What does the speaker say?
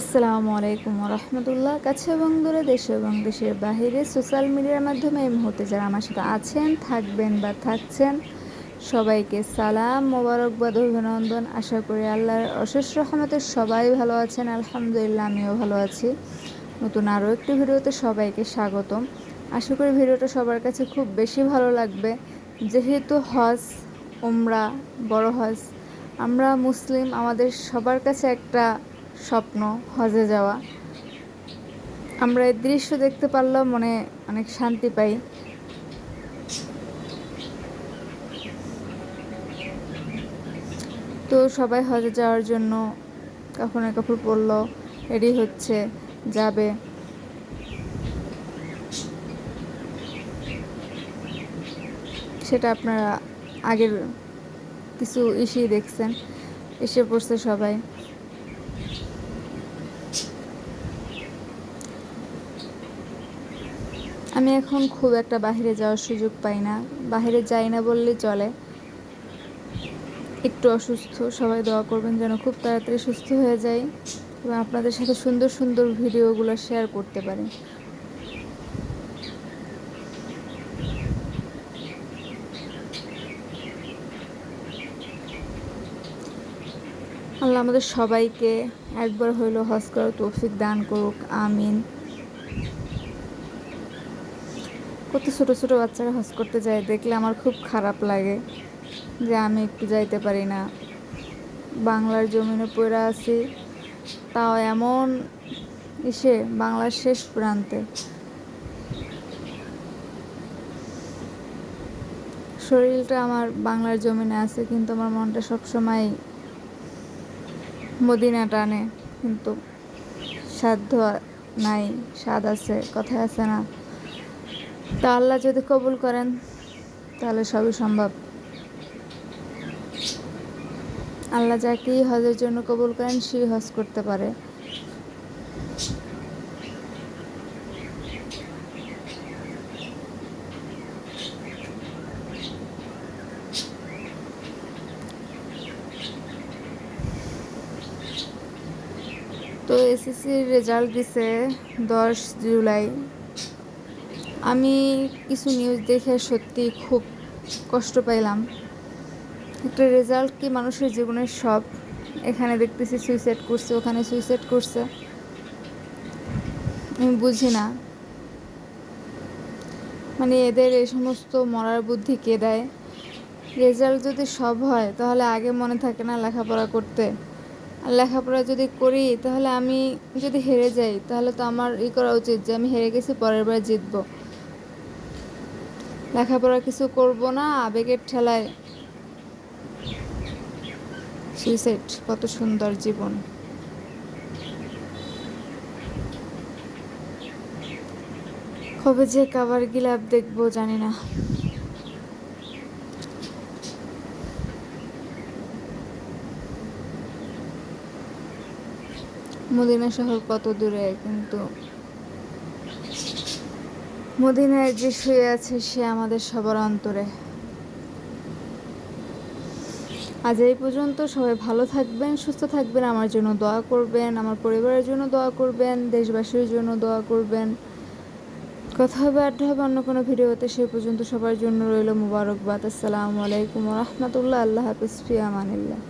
আসসালামু আলাইকুম রহমতুল্লাহ কাছে এবং দূরে, দেশে এবং দেশের বাহিরে সোশ্যাল মিডিয়ার মাধ্যমে এই মুহূর্তে যারা আমার সাথে আছেন, থাকবেন বা থাকছেন, সবাইকে সালাম মোবারকবাদ অভিনন্দন। আশা করি আল্লাহর অশেষ রহমতে সবাই ভালো আছেন। আলহামদুলিল্লাহ, আমিও ভালো আছি। নতুন আরও একটি ভিডিওতে সবাইকে স্বাগতম। আশা করি ভিডিওটা সবার কাছে খুব বেশি ভালো লাগবে। যেহেতু হজ, উমরা, বড় হজ, আমরা মুসলিম, আমাদের সবার কাছে একটা স্বপ্ন, হজে যাওয়া। আমরা এই দৃশ্য দেখতে পারলেও মনে অনেক শান্তি পাই। তো সবাই হজে যাওয়ার জন্য কাপড়ে কাপড় পরলো রেডি হচ্ছে, যাবে। সেটা আপনারা আগের কিছু ইসেই দেখছেন, এসে পড়ছে সবাই। আমি এখন খুব একটা বাহিরে যাওয়ার সুযোগ পাই না। বাহিরে যাই না বললেই চলে। একটু অসুস্থ, সবাই দোয়া করবেন যেন খুব তাড়াতাড়ি সুস্থ হয়ে যাই এবং আপনাদের সাথে সুন্দর সুন্দর ভিডিওগুলো শেয়ার করতে পারি। আল্লাহ আমাদের সবাইকে একবার হইল হজ করার তৌফিক দান করুক, আমিন। কত ছোটো ছোটো বাচ্চারা হজ করতে যায়, দেখলে আমার খুব খারাপ লাগে যে আমি একটু যাইতে পারি না। বাংলার জমিনে পড়ে আছি, তাও এমন ইসে বাংলার শেষ প্রান্তে। শরীরটা আমার বাংলার জমিনে আছে, কিন্তু আমার মনটা সবসময় মদিনা টানে, কিন্তু সাধ্য নাই, স্বাদ আছে কথায় আছে না। তা আল্লাহ যদি কবুল করেন, তাহলে সবই সম্ভব। আল্লাহ যাকেই হজের জন্য কবুল করেন, সেই হজ করতে পারে। তো এসএসসির রেজাল্ট দিছে দশ জুলাই। আমি কিছু নিউজ দেখে সত্যি খুব কষ্ট পাইলাম। একটা রেজাল্ট কি মানুষের জীবনের সব। এখানে দেখতেছি সুইসাইড করছে, ওখানে সুইসাইড করছে। আমি বুঝি না। মানে এদের এই সমস্ত মরার বুদ্ধি কে দেয়? রেজাল্ট যদি সব হয়, তাহলে আগে মনে থাকে না লেখাপড়া করতে। আর লেখাপড়া যদি করি, তাহলে আমি যদি হেরে যাই, তাহলে তো আমার ই করা উচিত যে আমি হেরে গেছি, পরের বার জিতবো। লেখাপড়া কিছু করব না, আবেগের ঠেলায়। সুইসাইড কত সুন্দর জীবন। কবে যে কাবার গিলাপ দেখব জানি না। মদিনা শহর কত দূরে, কিন্তু মদিনায় যে শুয়ে আছে সে আমাদের সবার অন্তরে। আজ এই পর্যন্ত সবাই ভালো থাকবেন, সুস্থ থাকবেন, আমার জন্য দোয়া করবেন, আমার পরিবারের জন্য দোয়া করবেন, দেশবাসীর জন্য দোয়া করবেন। কথা হবে, আড্ডা হবে, অন্য কোনো ভিডিওতে সেই পর্যন্ত সবার জন্য রইল মুবারকবাদ। আসসালামু আলাইকুম রহমতুল্লাহ। আল্লাহ হাফিজ ফি আমানিল্লাহ